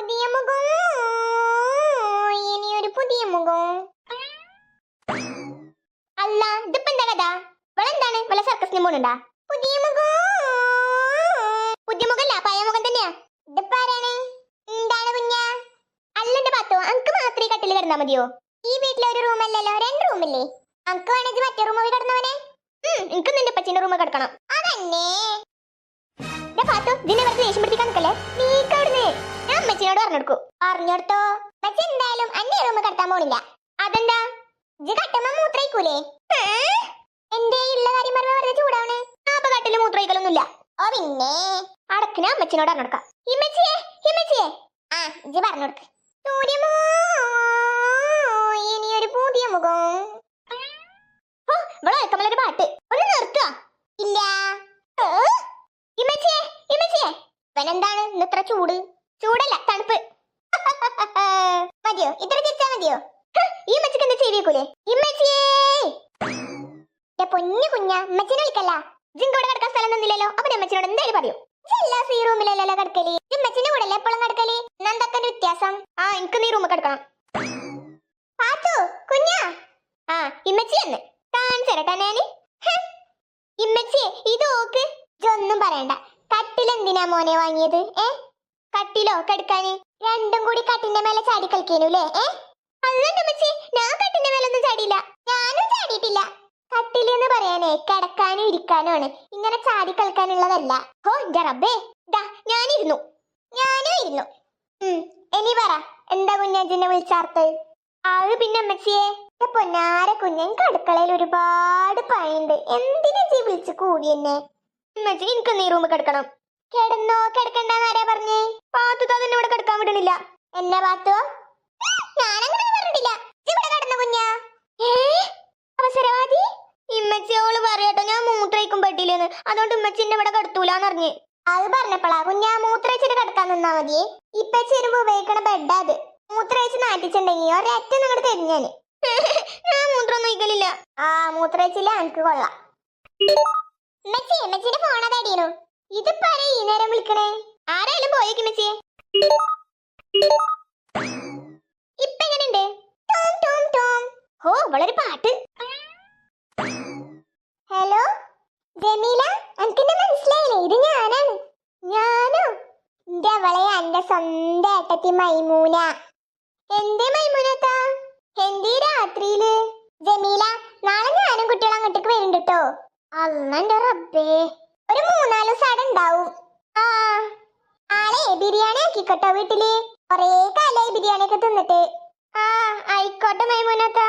പുതിയ മുഖം. ഇനി ഒരു പുതിയ മുഖം. അല്ല ഇതിപ്പോ എന്താ കഥ? ഇവളെന്താണ്? വല്ല സർക്കസിന് പോണുണ്ടാ പുതിയ മുഖം. പുതിയ മുഖല്ല പഴയ മുഖം തന്നെയാ. ഇതിപ്പോ ആരാണ്? എന്താണ് അല്ല എന്റെ പത്തോ അങ്ക് മാത്രമേ കട്ടിൽ കിടന്നാ മതിയോ? ഈ വീട്ടിലെ ഒരു റൂം അല്ലല്ലോ രണ്ട് റൂമില്ലേ അങ്ക് വേണമെങ്കിൽ മറ്റേ റൂമിൽ കിടന്നവനെ. എനിക്ക് നിന്റെ പച്ചിന്റെ റൂമിൽ കിടക്കണം. അതന്നെ. പാത്തു ഇതിനെ വെറുതെ ദേഷ്യം പിടിപ്പിക്കാൻ നിൽക്കല്ലേ നീക്കവിടുന്നേ അമ്മച്ചിനോട് പറഞ്ഞെടുക്കൂ പറഞ്ഞെടുത്തോ മച്ചി എന്തായാലും അന്റെ റൂം കടത്താൻ പോണില്ല. അതെന്താ? ഇജ്ജ് കട്ടമ്മ മൂത്രയിക്കൂലേ എന്റെ ഉള്ള കാര്യം പറഞ്ഞ വെറുതെ ചൂടാവണേ? അപ്പൊ കട്ടിൽ മൂത്രയിക്കലൊന്നുമില്ല ഓ പിന്നെ. അടക്കിന് അമ്മച്ചിനോട് പറഞ്ഞെടുക്കാം ഇമ്മച്ചിയെ ഇമ്മച്ചിയെ ആ ഇജ്ജ് പറഞ്ഞെടുക്ക് സൂര്യമോ ഇനി ഒരു മുഖം. ഓ ഇവിടെ കമലൊരു പാട്ട്. ഒന്ന് നിർത്തുക ഇല്ല? ഇമ്മച്ചിയെ ഇമ്മച്ചിയെ ഇവനെന്താണ്? ഇത്ര ചൂട്. ചൂടല്ല തണുപ്പ്. മതിയോ? ഇത്ര ചിരിച്ചാ മതിയോ? ഈ മച്ചക്ക് എന്താ ചെയ്തേക്കൂലേ ഇമ്മച്ചിയേ! പൊന്നു കുഞ്ഞ ഇമ്മച്ചിനെ വിളിക്കല്ല. ഇവിടെ കിടക്കാൻ സ്ഥലം തന്നില്ലല്ലോ അപ്പൊ അമ്മച്ചിനോട് എന്തായാലും പറയൂ. എല്ലാ സീ റൂമിലല്ലോ കിടക്കൽ? ഇമ്മച്ചിന്റെ കൂടെ എപ്പോഴും കിടക്കൽ? എന്തൊക്കെ വ്യത്യാസം? ആ എനിക്ക് നീ റൂമിൽ കിടക്കണം. പാത്തു കുഞ്ഞാ. ആ ഇമ്മച്ചി എന്ന് കാണിച്ചു തരട്ടെ ഞാൻ ഹ്. ഇമ്മച്ചി ഇത് ഓക്ക്. ഇതൊന്നും പറയണ്ട. കട്ടിലെന്തിനാ മോനെ വാങ്ങിയത് ഏ? കട്ടിലോ കെടുക്കാന്? രണ്ടും കൂടി കട്ടിന്റെ മേലെ ചാടി കളിക്കേനുല്ലേ ഏ? അല്ലന്റെ അമ്മച്ചി ഞാൻ കട്ടിന്റെ മേലൊന്നും ചാടിയില്ല. ഞാനും ചാടിയിട്ടില്ല. കട്ടിലെന്ന് പറയാനേ കിടക്കാനും ഇരിക്കാനും ആണ്. ഇങ്ങനെ ചാടി കളിക്കാനുള്ളതല്ല. ഹോ റബ്ബേ. ദാ ഞാനിരുന്നു. ഞാനും ഇരുന്നു. ഇനി പറ എന്താ കുഞ്ഞാജിനെ വിളിച്ചാർത്ത്? അത് പിന്നെ അമ്മച്ചിയെ പൊന്നാര കുഞ്ഞൻ അടുക്കളയിൽ ഒരുപാട് പണിയുണ്ട്. എന്തിനാ ജി വിളിച്ച് കൂടി എന്നെ? ഉമ്മച്ചി എനിക്ക് നീ റൂമിൽ കിടക്കണം. കിടന്നോ കിടക്കണ്ടെന്നാരാ പറഞ്ഞേ. പാത്തു തന്നെ ഇവിടെ കിടക്കാൻ വിടണില്ല. എന്നെ പാത്തു? ഞാനങ്ങനെ പറഞ്ഞിട്ടില്ല. ഇവിടെ കിടന്ന കുഞ്ഞാ. അവസരവാദി? ഇമ്മച്ചി ഇമ്മച്ചിയോൾ പറയട്ടോ ഞാൻ മൂത്രയിക്കും പറ്റില്ലെന്ന് അതുകൊണ്ട് ഇമ്മച്ചി എന്നെ ഇവിടെ കിടത്തൂലെന്ന് അറിഞ്ഞ് അത് പറഞ്ഞപ്പോളാ കുഞ്ഞാ മൂത്രയിച്ചിട്ട് കിടക്കാൻ നിന്നാ മതിയെ ഇപ്പൊ ചെരുമ്പ് ഉപയോഗിക്കണ ബെഡാ അത്. മൂത്രയിച്ച് നാട്ടിച്ചുണ്ടെങ്കി ഒരറ്റ തരിഞ്ഞാന്. ഞാൻ മൂത്രം നോക്കലില്ല ആ മൂത്രയിച്ചില്ല എനിക്ക് കൊള്ളാം. മെച്ചി മെച്ചിന്റെ ഫോൺ അതടിയണു ഇതിപ്പോ ഈ നേരം വിളിക്കണേ? ആരായാലും പോയേക്ക് മെച്ചിയെ ഇപ്പൊ എങ്ങനെയുണ്ട് ടോം ടോം ടോം. ഹോ വളരെ പാട്ട്. ഹലോ? ജമീല എനിക്കെന്നെ മനസ്സിലായില്ലേ? ഇത് ഞാനാണ്. ഞാനോ? എന്റെ അവളെ എന്റെ സ്വന്തം ഏട്ടത്തി മൈമൂന. എന്തേ മൈമൂനത്താ? എന്തേ രാത്രിയിൽ? ജമീല നാളെ ഞാനും കുട്ടികളും അങ്ങോട്ടേക്ക് വരുന്നുണ്ട് കേട്ടോ അന്നെ റബ്ബേ. ഒരു മൂന്നാൽ ദിവസം ഉണ്ടാവും. ആ. ആളെ ബിരിയാണി ആക്കിക്കോട്ടോ വീട്ടിൽ. കൊറേ കാലായി ബിരിയാണി ഒക്കെ തിന്നിട്ട്. ആ ആയിക്കോട്ടെ മൈമൂനത്ത.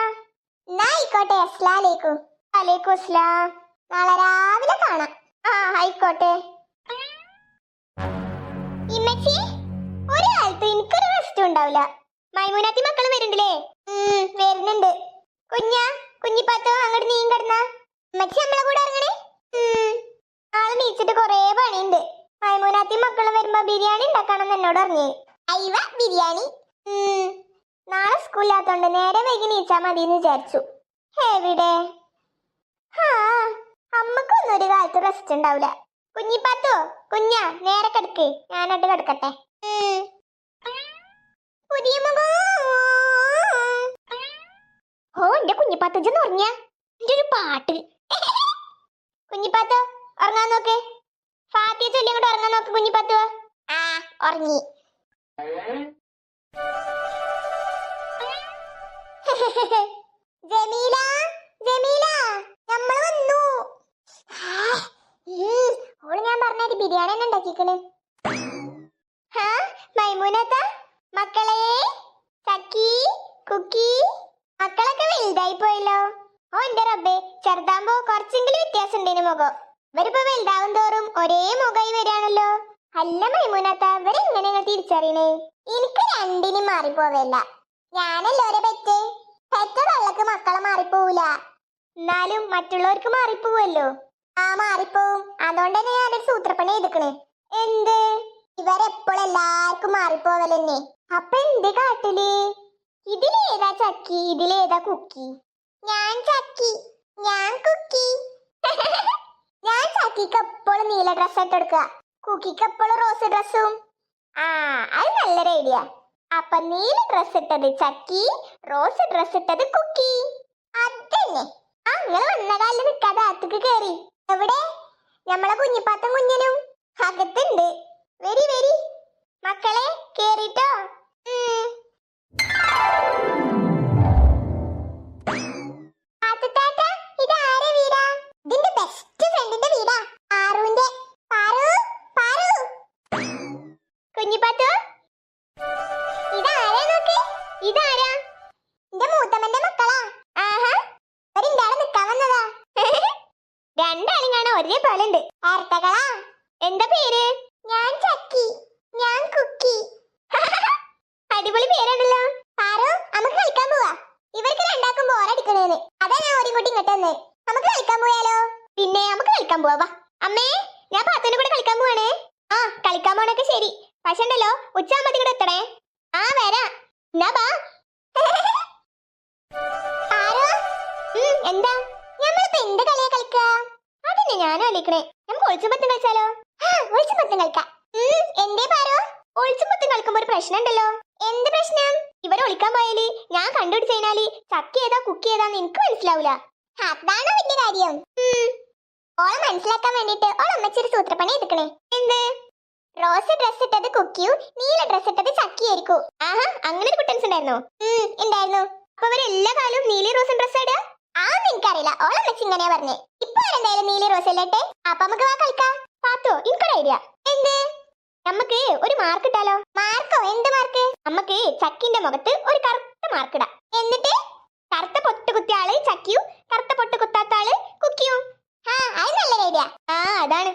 എന്നാ ആയിക്കോട്ടെ അസ്ലാലേക്കും അലേക്കും. അസ്ലാം നാളെ രാവിലെ കാണാം. ആ ആയിക്കോട്ടെ. ഇമ്മച്ചി ഒരാൾക്ക് എനിക്കൊരു റെസ്റ്റ് ഉണ്ടാവില്ല മൈമൂനാത്തി മക്കൾ വരുന്നുണ്ടല്ലേ ഉം, വരുന്നുണ്ട് കുഞ്ഞാ കുഞ്ഞിപ്പാത്തോ അങ്ങോട്ട് നീ കിടന്ന ഉമ്മച്ചി നമ്മളെ കൂടെ ഇറങ്ങണേ ഉം, ആൾ നീച്ചിട്ട് കൊറേ പണിയുണ്ട് മൈമൂനാത്തി മക്കൾ വരുമ്പോ ബിരിയാണി ഉണ്ടാക്കണം എന്നോട് പറഞ്ഞു അയ്വ ബിരിയാണി. നാളെ സ്കൂളിലാത്തോണ്ട് നേരെ വൈകി നീച്ചാ മതി എന്ന് വിചാരിച്ചു. എവിടെ? ഹാ അമ്മക്കൊന്നും ഒരു കാലത്ത് റെസ്റ്റ് ഉണ്ടാവില്ല കുഞ്ഞിപ്പാത്തോ കുഞ്ഞ നേരെ കിടക്ക്. ഞാനായിട്ട് കിടക്കട്ടെ. പുതിയ ഓ എന്റെ കുഞ്ഞിപ്പാത്തജെന്ന് പറഞ്ഞ എന്റെ ഒരു പാട്ട് കുഞ്ഞിപ്പാത്തോ ഉറങ്ങാൻ നോക്ക്. ഫാത്തിയ ചൊല്ലി അങ്ങോട്ട് ഉറങ്ങാൻ നോക്ക് കുഞ്ഞിപ്പാത്തോ. ആ ഉറങ്ങി. ജമീല ജമീല നമ്മൾ വന്നു. ഞാൻ ബിരിയാണി സക്കി കുക്കി മക്കളൊക്കെ ഓ കുറച്ചെങ്കിലും വ്യത്യാസം ഉണ്ടേനു മുഖം. ഇവരിപ്പോ വലുതാവും തോറും ഒരേ വരികയാണല്ലോ അല്ല മൈമൂനാത്ത ഇവരെങ്ങനെ നിങ്ങൾ തിരിച്ചറിയണേ? എനിക്ക് രണ്ടിനും മാറിപ്പോവല്ല ഞാനല്ലോ ഒരു പെറ്റ്? പെറ്റ വെള്ളക്ക് മക്കളെ മാറിപ്പോവൂല. എന്നാലും മറ്റുള്ളവർക്ക് മാറിപ്പോവല്ലോ. ആ മാറിപ്പോവും. അതുകൊണ്ട് തന്നെ ഞാനൊരു സൂത്രപ്പണി എടുക്കണേ എന്ത്? ഇവരെപ്പോഴും എല്ലാവർക്കും മാറിപ്പോവലെന്നെ. അപ്പൊ എന്ത് കാട്ടിൽ? ഇതിലേതാ ചക്കി? ഇതിലേതാ കുക്കി? ഞാൻ ചക്കി. ഞാൻ കുക്കി. ഞാൻ ചക്കിക്ക് എപ്പോഴും നീല ഡ്രസ് ഇട്ടെടുക്കുക കുക്കിക്ക് എപ്പോഴും റോസ് ഡ്രസ്സും. ആ അത് നല്ലൊരു ഐഡിയ. അപ്പൊ നീല ഡ്രസ് ഇട്ടത് ചക്കി റോസ് ഡ്രസ് ഇട്ടത് കുക്കി. അതന്നെ. ആ നിങ്ങൾ വന്ന കാലിൽ നിൽക്കാതെ അകത്തേക്ക് കേറി എവിടെ? നമ്മളെ കുഞ്ഞിപ്പാത്തും കുഞ്ഞനും. അകത്തുണ്ട്. വരി വരി. മക്കളെ കേറിട്ടോ? രണ്ടാളും പോലെ ഉണ്ട് ആർത്തകളാ എന്താ പേര്? ഞാൻ ചക്കി. ഞാൻ കുക്കി. അടിപൊളി പേരാണല്ലോ. പാറു നമുക്ക് കളിക്കാൻ പോവാ. ഇവർക്ക് രണ്ടാക്കും ബോറടിക്കണേന്ന് അതാ ഞാൻ ഒരു കൂട്ടി ഇങ്ങോട്ട് വന്നേ നമുക്ക് കളിക്കാൻ പോയാലോ? പിന്നെ നമുക്ക് കളിക്കാൻ പോവാ. അമ്മേ ഞാൻ പാത്തുവിന്റെ കൂടെ കളിക്കാൻ പോവാണേ. ആ കളിക്കാൻ പോണൊക്കെ ശരി. പക്ഷെ ഉണ്ടല്ലോ ഉച്ചാകുമ്പത്തി കൂടെ എത്തണേ. ആ വരാ. എന്നാ ബാ എന്താ? ഞമ്മളിപ്പോ എന്ത് കളിയാ കളിക്കാ? അതന്നെ ഞാനും ആലോചിക്കണേ. നമുക്ക് ഒളിച്ചുമ്പത്തും കളിച്ചാലോ? ആ ഒളിച്ചുമ്പത്തും കളിക്കാം. എന്തേ പാരോ ഒളിച്ചുമ്പത്തും കളിക്കുമ്പോ ഒരു പ്രശ്നം ഉണ്ടല്ലോ എന്ത് പ്രശ്നം? ഇവരെ ഒളിക്കാൻ പോയാൽ ഞാൻ കണ്ടുപിടിച്ച് കഴിഞ്ഞാൽ ചക്ക ഏതാ കുക്ക് ഏതാന്ന് എനിക്ക് മനസ്സിലാവൂല. അതാണ് വലിയ കാര്യം. ഓളെ മനസ്സിലാക്കാൻ വേണ്ടിട്ട് ഓളെ അമ്മച്ചൊരു സൂത്രപ്പണി എടുക്കണേ. എന്ത്? റോസ് ഡ്രസ് ഇട്ടത് കുക്കിയും നീല ഡ്രസ് ഇട്ടത് ചക്കിയായിരിക്കും. ആഹാ അങ്ങനെ ഒരു കുട്ടൻസ് ഉണ്ടായിരുന്നോ? ഉണ്ടായിരുന്നു. അപ്പൊ അവരെല്ലാ കാലവും നീലി റോസും ഡ്രസ് ഇടുക ആന്ന് നിനക്കറിയില്ല ഓളെ അമ്മച്ചി ഇങ്ങനെയാ പറഞ്ഞേ. ഇപ്പൊ ആരെന്തായാലും നീലി റോസ് അല്ലേട്ടെ അപ്പൊ നമുക്ക് വാ കളിക്കാം. പാത്തോ എനിക്കൊരു ഐഡിയ. എന്ത്? നമുക്ക് ഒരു മാർക്ക് ഇട്ടാലോ? മാർക്കോ എന്ത് മാർക്ക് നമുക്ക് ചക്കിന്റെ മുഖത്ത് ഒരു കറുത്ത മാർക്ക് ഇടാം. എന്നിട്ട് കറുത്ത പൊട്ട് കുത്തിയ ആൾ ചക്കിയും കറുത്ത പൊട്ട് കുത്താത്ത ആൾ കുക്കിയും. ആ അത് നല്ലൊരു ഐഡിയ. ആ അതാണ്.